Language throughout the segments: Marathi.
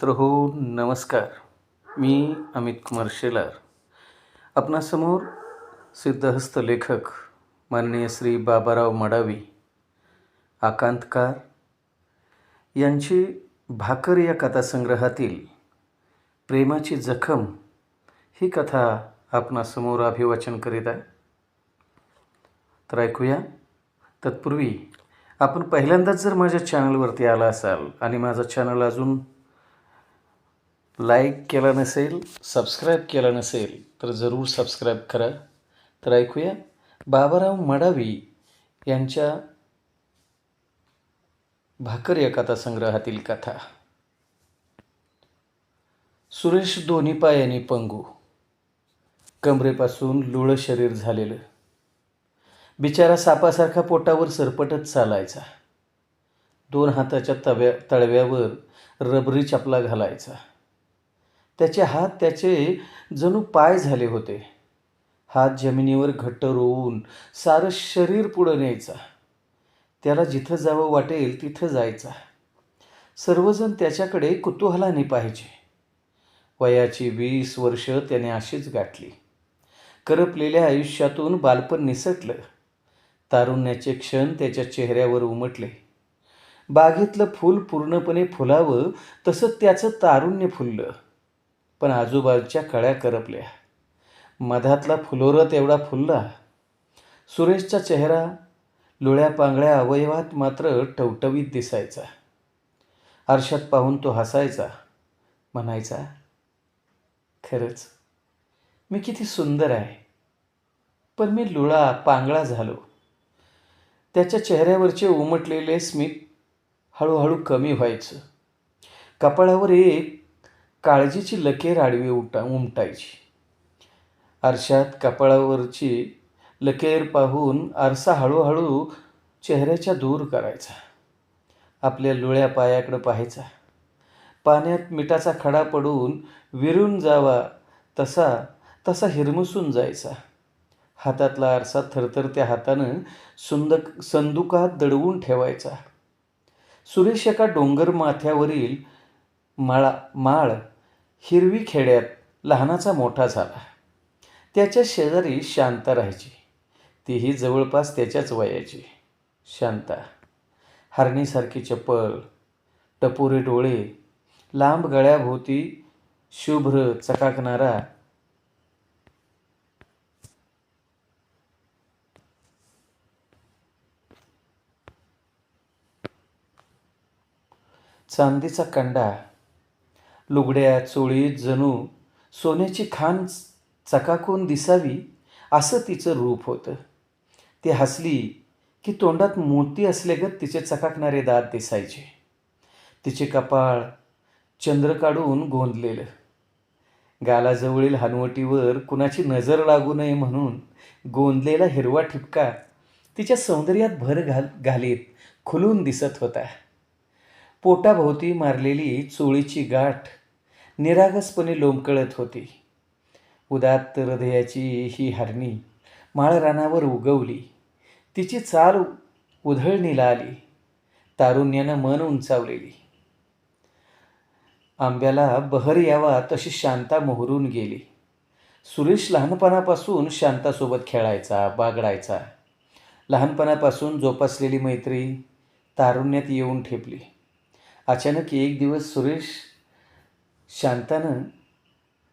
मित्र हो नमस्कार. मी अमित कुमार शेलार. आपणासमोर सिद्धहस्त लेखक माननीय श्री बाबाराव मडावी आकांतकार यांची भाकर या कथासंग्रहातील प्रेमाची जखम ही कथा आपणासमोर अभिवाचन करीत आहे. तर ऐकूया. तत्पूर्वी आपण पहिल्यांदाच जर माझ्या चॅनलवरती आला असाल आणि माझा चॅनल अजून लाईक केला नसेल सबस्क्राईब केला नसेल तर जरूर सबस्क्राईब करा. तर ऐकूया. बाबाराव मडावी यांच्या भाकर या कथा संग्रहातील कथा. सुरेश दोन्ही पायाने पंगू. कमरेपासून लुळं शरीर झालेलं. बिचारा सापासारखा पोटावर सरपटत चालायचा. दोन हाताच्या तव्या तळव्यावर रबरी चपला घालायचा. त्याचे हात त्याचे जणू पाय झाले होते. हात जमिनीवर घट्ट रोवून सारं शरीर पुढं न्यायचा. त्याला जिथं जावं वाटेल तिथं जायचा. सर्वजण त्याच्याकडे कुतूहलाने पाहिजे वयाची वीस वर्ष त्याने अशीच गाठली. करपलेल्या आयुष्यातून बालपण निसटलं. तारुण्याचे क्षण त्याच्या चेहऱ्यावर उमटले. बागेतलं फूल पूर्णपणे फुलावं तसं त्याचं तारुण्य फुललं. पण आजूबाजूच्या कळ्या करपल्या. मधातला फुलोरा तेवढा फुलला. सुरेशचा चेहरा लुळ्या पांगळ्या अवयवात मात्र टवटवीत दिसायचा. आरशात पाहून तो हसायचा. म्हणायचा खरंच मी किती सुंदर आहे. पण मी लुळा पांगळा झालो. त्याच्या चेहऱ्यावरचे उमटलेले स्मित हळूहळू कमी व्हायचं. कपाळावर एक काळजीची लकेर आडवी उटा उमटायची. आरशात कपाळावरची लकेर पाहून आरसा हळूहळू चेहऱ्याच्या दूर करायचा. आपल्या लुळ्या पायाकडं पाहायचा. पाण्यात मिठाचा खडा पडून विरून जावा तसा तसा हिरमुसून जायचा. हातातला आरसा थरथरत्या हातानं सुंदक संदुकात दडवून ठेवायचा. सुरेश एका डोंगर माथ्यावरील माळा माळ हिरवी खेड्यात लहानाचा मोठा झाला. त्याच्या शेजारी शांता राहायची. तीही जवळपास त्याच्याच वयाची. शांता हरणीसारखी चप्पल टपोरे डोळे लांब गळ्याभोवती शुभ्र चकाकणारा चांदीचा कंडा लुगड्या चोळीत जणू सोन्याची खान चकाकून दिसावी असं तिचं रूप होतं. ती हसली की तोंडात मोती असल्यागत तिचे चकाकणारे दात दिसायचे. तिचे कपाळ चंद्र काढून गोंदलेलं. गालाजवळील हनवटीवर कुणाची नजर लागू नये म्हणून गोंदलेला हिरवा ठिपका तिच्या सौंदर्यात भर घाल घालीत खुलून दिसत होता. पोटाभोवती मारलेली चोळीची गाठ निरागसपणे लोंबकळत होती. उदात्त हृदयाची ही हरणी माळरानावर उगवली. तिची चाल उधळणीला आली. तारुण्यानं मन उंचावलेली. आंब्याला बहर यावा तशी शांता मोहरून गेली. सुरेश लहानपणापासून शांतासोबत खेळायचा बागडायचा. लहानपणापासून जोपासलेली मैत्री तारुण्यात येऊन ठेपली. अचानक एक दिवस सुरेश शांतानं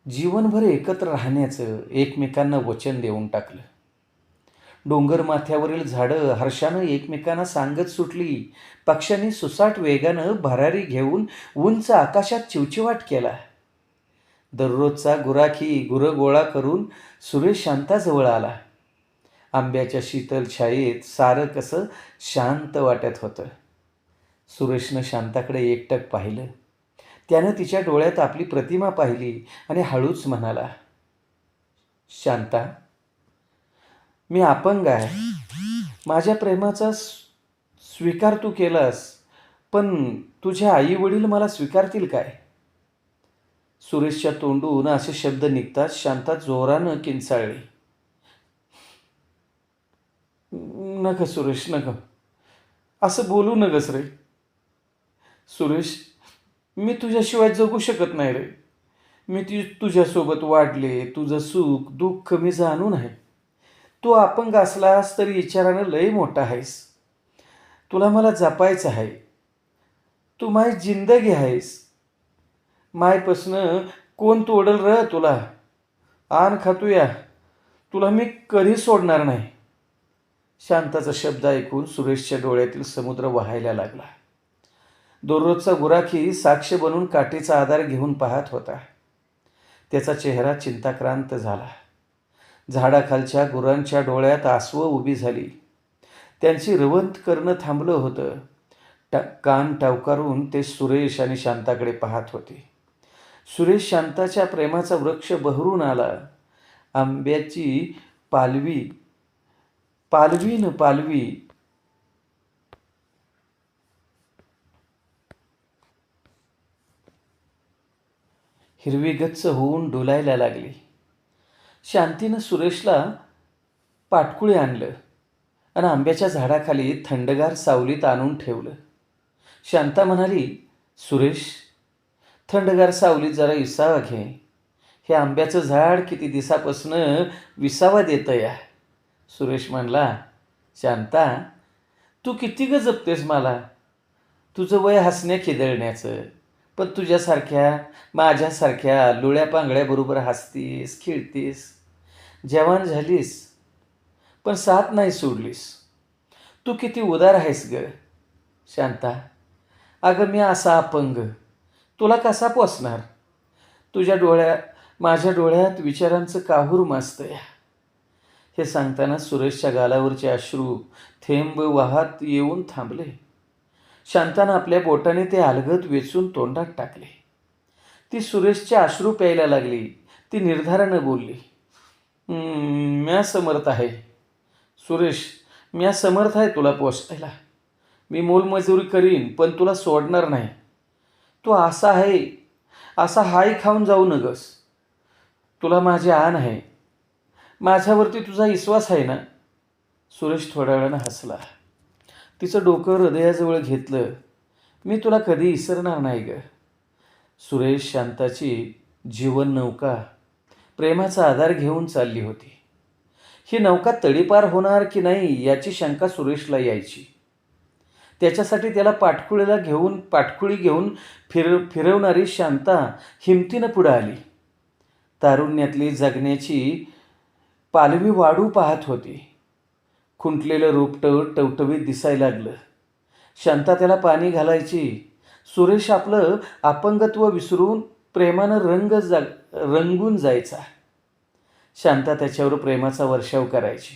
जीवनभर एकत्र राहण्याचं एकमेकांना वचन देऊन टाकलं. डोंगर माथ्यावरील झाडं हर्षानं एकमेकांना सांगत सुटली. पक्षांनी सुसाट वेगानं भरारी घेऊन उंच आकाशात चिवचिवाट केला. दररोजचा गुराखी गुरं गोळा करून सुरेश शांताजवळ आला. आंब्याच्या शीतल छायेत सारं कसं शांत वाटत होतं. सुरेशनं शांताकडे एकटक पाहिलं. त्यानं तिच्या डोळ्यात आपली प्रतिमा पाहिली आणि हळूच म्हणाला शांता मी अपंग आहे. माझ्या प्रेमाचा स्वीकार तू केलास पण तुझ्या आई वडील मला स्वीकारतील काय? सुरेशच्या तोंडून असे शब्द निघतात शांता जोरानं किंचाळली. नका सुरेश नका. असं बोलू नगस रे. सुरेश मी तुझ्याशिवाय जगू शकत नाही रे. मी ती तुझ्यासोबत वाढले तुझं सुख दुःख मी जाणून आहे. तू अपंग असलास तरी विचारानं लय मोठा आहेस. तुला मला जपायचं आहे. तू माय जिंदगी आहेस. मायपासनं कोण तोडल र तुला? आण खातूया तुला मी कधी सोडणार नाही. शांताचा शब्द ऐकून सुरेशच्या डोळ्यातील समुद्र वाहायला लागला. दररोजचा गुराखी साक्ष बनून काठीचा आधार घेऊन पाहत होता. त्याचा चेहरा चिंताक्रांत झाला. झाडाखालच्या गुरांच्या डोळ्यात आसवं उभी झाली. त्यांची रवंत करणं थांबलं होतं. टा कान टावकारून ते सुरेश आणि शांताकडे पाहत होते. सुरेश शांताच्या प्रेमाचा वृक्ष बहरून आला. आंब्याची पालवी पालवी न पालवी हिरवी गच्च होऊन डोलायला लागली. शांतीनं सुरेशला पाटकुळे आणलं आणि आंब्याच्या झाडाखाली थंडगार सावलीत आणून ठेवलं. शांता म्हणाली सुरेश थंडगार सावलीत जरा विसावा घे. हे आंब्याचं झाड किती दिसापासनं विसावा देतं या सुरेश म्हणला शांता तू किती ग जपतेस मला? तुझं वय हसण्या खिदळण्याचं पण तुझ्यासारख्या माझ्यासारख्या लुळ्या पांगळ्याबरोबर हसतीस खेळतीस जवान झालीस पण साथ नाही सोडलीस. तू किती उदार आहेस ग शांता. अगं मी असा अपंग. तुला कसा पोचणार तुझ्या डोळ्या माझ्या डोळ्यात विचारांचं काहूर मासतं या. हे सांगताना सुरेशच्या गालावरचे अश्रू थेंब वाहत येऊन थांबले. शांतानं आपल्या बोटाने ते अलगद वेचून तोंडात टाकले. ती सुरेशचे अश्रू प्यायला लागली. ती निर्धारानं बोलली म्या समर्थ आहे. सुरेश म्या समर्थ आहे तुला पोचवायला मी मोलमजुरी करीन पण तुला सोडणार नाही. तू असा आहे असा हाय खाऊन जाऊ नगस. तुला माझी आण आहे. माझ्यावरती तुझा विश्वास आहे ना? सुरेश थोड्या वेळानं हसला. तिचं डोकं हृदयाजवळ घेतलं. मी तुला कधी विसरणार नाही ग. सुरेश शांताची जीवन नौका प्रेमाचा आधार घेऊन चालली होती. ही नौका तडीपार होणार की नाही याची शंका सुरेशला यायची. त्याच्यासाठी त्याला पाटकुळीला घेऊन पाटकुळी घेऊन फिर फिरवणारी शांता हिमतीनं पुढं आली. तारुण्यातली जगण्याची पालवी वाढू पाहत होती. खुंटलेलं रोपटं टवटवीत दिसायला लागलं. शांता त्याला पाणी घालायची. सुरेश आपलं अपंगत्व विसरून प्रेमानं रंग जा रंगून जायचा. शांता त्याच्यावर प्रेमाचा वर्षाव करायची.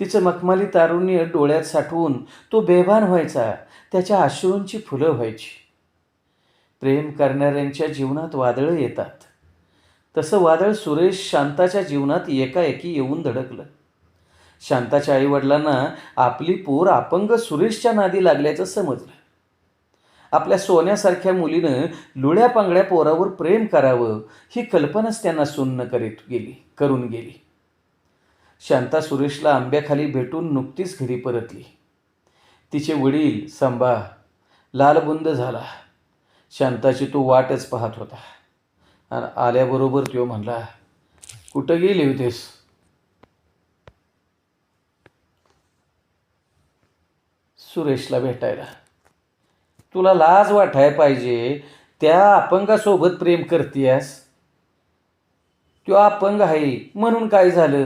तिचं मखमाली तारुण्य डोळ्यात साठवून तो बेभान व्हायचा. त्याच्या आश्रूंची फुलं व्हायची. प्रेम करणाऱ्यांच्या जीवनात वादळं येतात. तसं वादळ सुरेश शांताच्या जीवनात एकाएकी येऊन धडकलं. शांताच्या आईवडिलांना आपली पोर अपंग सुरेशच्या नादी लागल्याचं समजलं. आपल्या सोन्यासारख्या मुलीनं लुळ्या पांगड्या पोरावर प्रेम करावं ही कल्पनाच त्यांना सुन्न करीत गेली करून गेली. शांता सुरेशला आंब्याखाली भेटून नुकतीच घरी परतली. तिचे वडील संभा लालबुंद झाला. शांताची तो वाटच पाहत होता. आणि आल्याबरोबर तो म्हणला कुठं गेली होतेस? सुरेशला भेटायला. तुला लाज वाटाय पाहिजे त्या अपंगासोबत प्रेम करतीयास. तो अपंग आहे म्हणून काय झालं?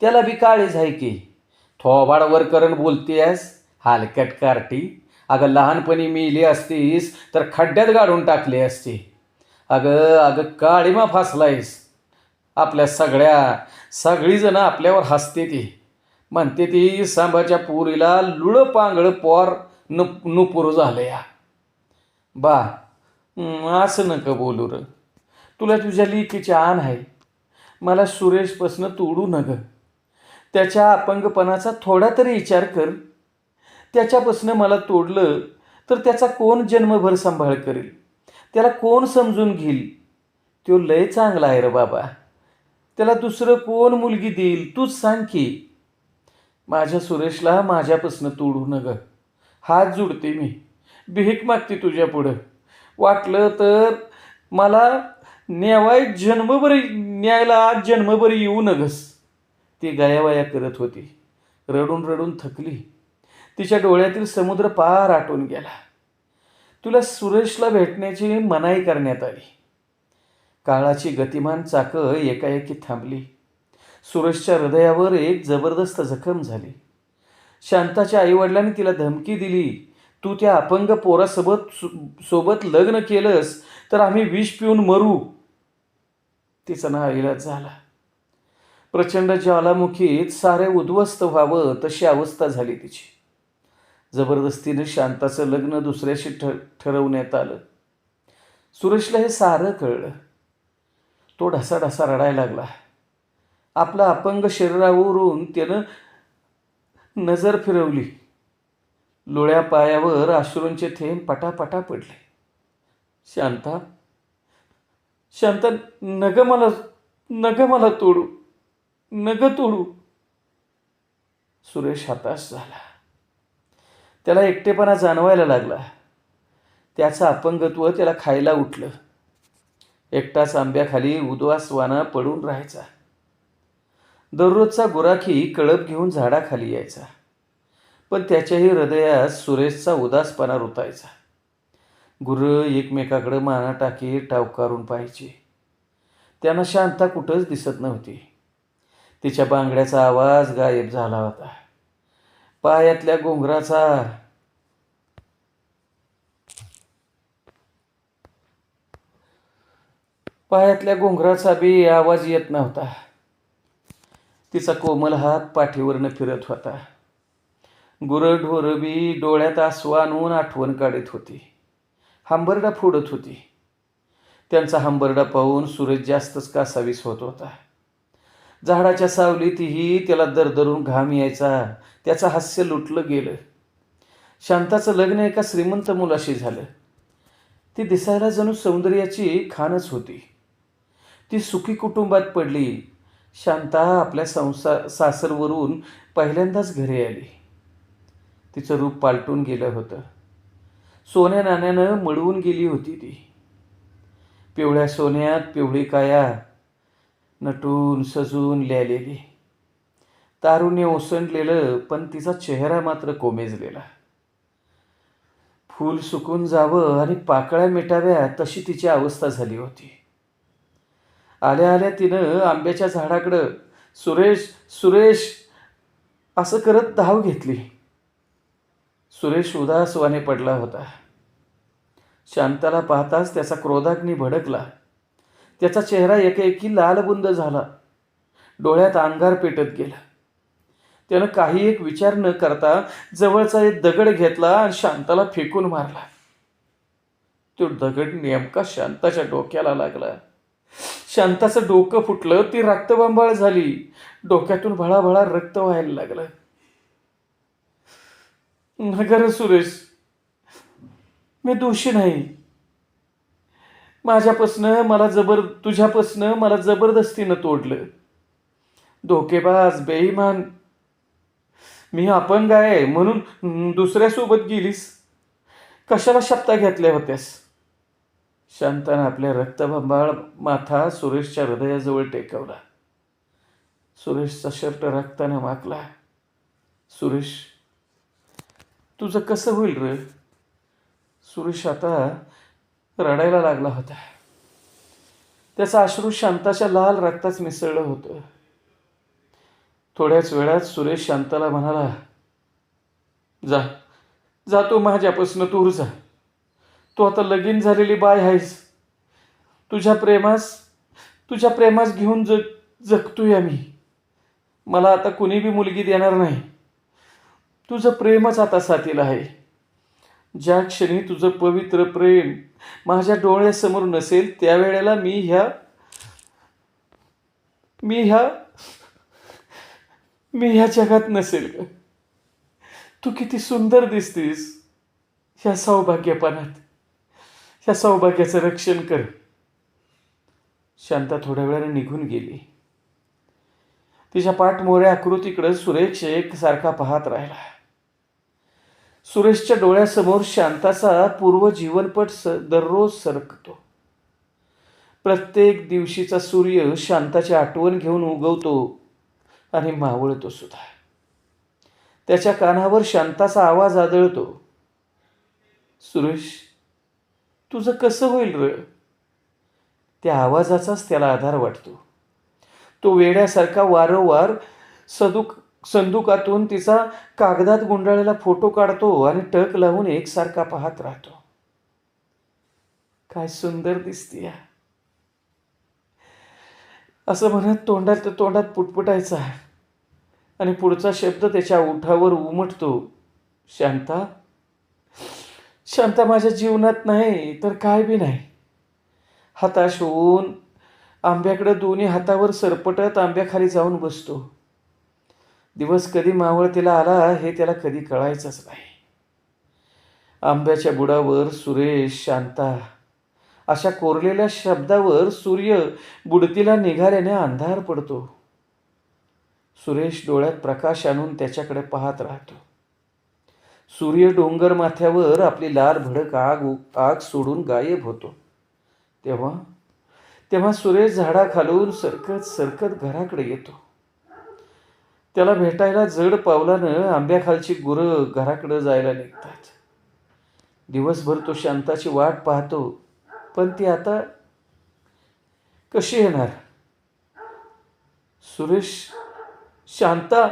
त्याला बी काळीज आहे की. थोबाड वर करण बोलतेस हालकट कार्टी. अगं लहानपणी मिली असतीस तर खड्ड्यात गाडून टाकली असती. अगं अगं काळीमा फासलायस. आपल्या सगळ्या सगळीजणं आपल्यावर हसते ती. म्हणते ती सांबाच्या पुरीला लुळ पांगळ पोर न नुपूर झालं या बा असं नका बोलू र. तुला तुझ्या लिकीची आण आहे. मला सुरेशपासनं तोडू नग. त्याच्या अपंगपणाचा थोडा तरी विचार कर. त्याच्यापासनं मला तोडलं तर त्याचा कोण जन्मभर सांभाळ करेल? त्याला कोण समजून घेईल? तो लय चांगला आहे रे बाबा. त्याला दुसरं कोण मुलगी देईल? तूच सांग की. माझ्या सुरेशला माझ्यापासनं तोडू नग. हात जुडते मी. भीक मागते तुझ्या पुढं. वाटलं तर मला न्यावाय जन्मभरी न्यायला आज जन्मभरी येऊ नगस. ती गयावया करत होती. रडून रडून थकली. तिच्या डोळ्यातील समुद्र पार आटून गेला. तुला सुरेशला भेटण्याची मनाई करण्यात आली. काळाची गतिमान चाकं एकाएकी थांबली. सुरेशच्या हृदयावर एक जबरदस्त जखम झाली. शांताच्या आईवडिलांनी तिला धमकी दिली तू त्या अपंग पोरासोबत सो- सोबत लग्न केलंस तर आम्ही विष पिऊन मरू. तिचा ना इलाज झाला. प्रचंड ज्वालामुखीत सारे उद्ध्वस्त व्हावं तशी अवस्था झाली तिची. जबरदस्तीने शांताचं लग्न दुसऱ्याशी ठ ठरवण्यात आलं. सुरेशला हे सारं कळलं. तो ढसा ढसा रडायला लागला. आपला अपंग शरीरावरून त्यानं नजर फिरवली. लोळ्या पायावर अश्रूंचे थेंब पटापटा पडले. शांता शांता नग मला नग मला तोडू नग तोडू. सुरेश हताश झाला. त्याला एकटेपणा जाणवायला लागला. त्याचं अपंगत्व त्याला खायला उठलं. एकटाच आंब्याखाली उद्वासवाना पडून राहायचा. दररोजचा गुराखी कळप घेऊन झाडाखाली यायचा. पण त्याच्याही हृदयात सुरेशचा उदासपणा रुतायचा. गुरं एकमेकाकडं माना टाकी टावकारून पाहायची. त्यांना शांता कुठंच दिसत नव्हती. तिच्या बांगड्याचा आवाज गायब झाला होता. पायातल्या घोंगराचा पायातल्या घोंगराचा बी आवाज येत नव्हता. तिचा कोमल हात पाठीवरनं फिरत होता. गुरढोरबी डोळ्यात आसू आणून आठवण काढत होती. हांबरडा फोडत होती. त्यांचा हांबरडा पाहून सूरज जास्तच कासावीस होत होता. झाडाच्या सावलीतही त्याला दरदरून घाम यायचा त्याचं हास्य लुटलं गेलं. शांताचं लग्न एका श्रीमंत मुलाशी झालं. ती दिसायला जणू सौंदर्याची खानच होती. ती सुखी कुटुंबात पडली शांता आपल्या संसा सासरवरून पहिल्यांदाच घरी आली. तिचं रूप पालटून गेलं होतं. सोन्या नाण्यानं मळवून गेली होती ती. पिवळ्या सोन्यात पिवळी काया नटून सजून लिहिलेली. तारुने ओसंडलेलं पण तिचा चेहरा मात्र कोमेजलेला. फूल सुकून जावं आणि पाकळ्या मिटाव्या तशी तिची अवस्था झाली होती. आल्या आल्या तिनं आंब्याच्या झाडाकडं सुरेश सुरेश असं करत धाव घेतली. सुरेश उदासवाने पडला होता. शांताला पाहताच त्याचा क्रोधाग्नी भडकला. त्याचा चेहरा एकेकी लालबुंद झाला. डोळ्यात अंगार पेटत गेला. त्यानं काही एक विचार न करता जवळचा एक दगड घेतला आणि शांताला फेकून मारला. तो दगड नेमका शांताच्या डोक्याला लागला. शांताचं डोकं फुटलं ती रक्तबंबाळ झाली. डोक्यातून भळाभळा रक्त व्हायला लागलं. नगर सुरेश मी दोषी नाही. माझ्यापासनं मला जबर तुझ्यापासनं मला जबरदस्तीनं तोडलं. धोकेबाज बेईमान. मी अपंग आहे म्हणून दुसऱ्यासोबत गेलीस. कशाला शब्दा घेतल्या होत्यास? शांतानं आपल्या रक्तभंबाळ माथा सुरेशच्या हृदयाजवळ टेकवला. सुरेशचा शर्ट रक्तानं माकला सुरेश तुझं कसं होईल रे? सुरेश आता रडायला लागला होता. त्याचा अश्रू शांताच्या लाल रक्ताच मिसळलं होतं. थोड्याच वेळात सुरेश शांताला म्हणाला जा जा तू माझ्यापासून दूर जा. तू आता लगीन झालेली बाय आहेस. तुझ्या प्रेमास तुझ्या प्रेमास घेऊन जग जगतोय आम्ही. मला आता कुणी बी मुलगी देणार नाही. तुझं प्रेमच आता साथीला आहे. ज्या क्षणी तुझं पवित्र प्रेम माझ्या डोळ्यासमोर नसेल त्यावेळेला मी ह्या मी ह्या मी ह्या जगात नसेल ग. तू किती सुंदर दिसतीस ह्या सौभाग्यपणात. ह्या सौभाग्याचं रक्षण कर. शांता थोड्या वेळाने निघून गेली. तिच्या पाठमोऱ्या आकृतीकडे सुरेश एक सारखा पाहत राहिला. सुरेशच्या डोळ्यासमोर शांताचा पूर्व जीवनपट स दररोज सरकतो. प्रत्येक दिवशीचा सूर्य शांताची आठवण घेऊन उगवतो आणि मावळतो सुद्धा. त्याच्या कानावर शांताचा आवाज आदळतो. सुरेश तुझं कसं होईल र? त्या आवाजाचाच त्याला आधार वाटतो. तो वेड्यासारखा वारंवार सदुक संदुकातून तिचा कागदात गुंडाळलेला फोटो काढतो आणि टक लावून एकसारखा पाहत राहतो. काय सुंदर दिसतीय. असं म्हणत तोंडात तोंडात पुटपुटायचा. आणि पुढचा शब्द त्याच्या ओठावर उमटतो. शांता शांता माझ्या जीवनात नाही तर काय बी नाही. हताश होऊन आंब्याकडं दोन्ही हातावर सरपटत आंब्याखाली जाऊन बसतो. दिवस कधी मावळतीला आला हे त्याला कधी कळायचंच नाही. आंब्याच्या बुडावर सुरेश शांता. अशा कोरलेल्या शब्दावर सूर्य बुडतीला निघाल्याने अंधार पडतो. सुरेश डोळ्यात प्रकाश आणून त्याच्याकडे पाहत राहतो. सूर्य डोंगर माथ्यावर आपली लाल भडक आग आग सोडून गायब होतो. तेव्हा तेव्हा सुरेश झाडाखालून सरकत सरकत घराकडे येतो. त्याला भेटायला जड पावलानं आंब्याखालची गुरं घराकडं जायला निघतात. दिवसभर तो शांताची वाट पाहतो पण ती आता कशी येणार? सुरेश शांता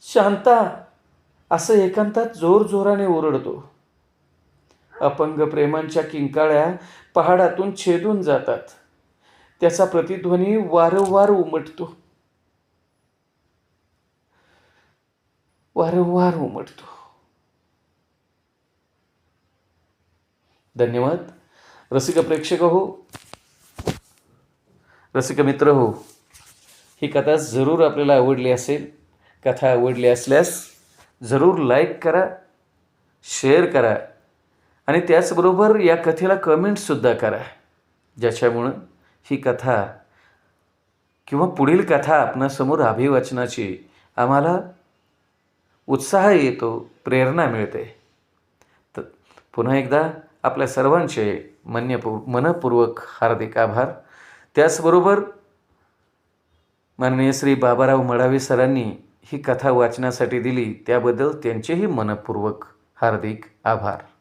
शांता असं एकांतात जोर जोराने ओरडतो. अपंग प्रेमांच्या किंकाळ्या पहाडातून छेदून जातात. त्याचा प्रतिध्वनी वारंवार उमटतो. वारंवार उमटतो. धन्यवाद. रसिक प्रेक्षक हो. रसिक मित्र हो. ही कथा जरूर आपल्याला आवडली असेल. कथा आवडली असल्यास जरूर लाईक करा शेअर करा आणि त्याचबरोबर या कथेला कमेंटसुद्धा करा ज्याच्यामुळं ही कथा किंवा पुढील कथा आपणासमोर अभिवाचनाची आम्हाला उत्साह येतो प्रेरणा मिळते. तर पुन्हा एकदा आपल्या सर्वांचे मन्यपू मनपूर्वक हार्दिक आभार. त्याचबरोबर माननीय श्री बाबाराव मडावी सरांनी ही कथा वाचण्यासाठी दिली त्याबद्दल त्यांचेही मनपूर्वक हार्दिक आभार.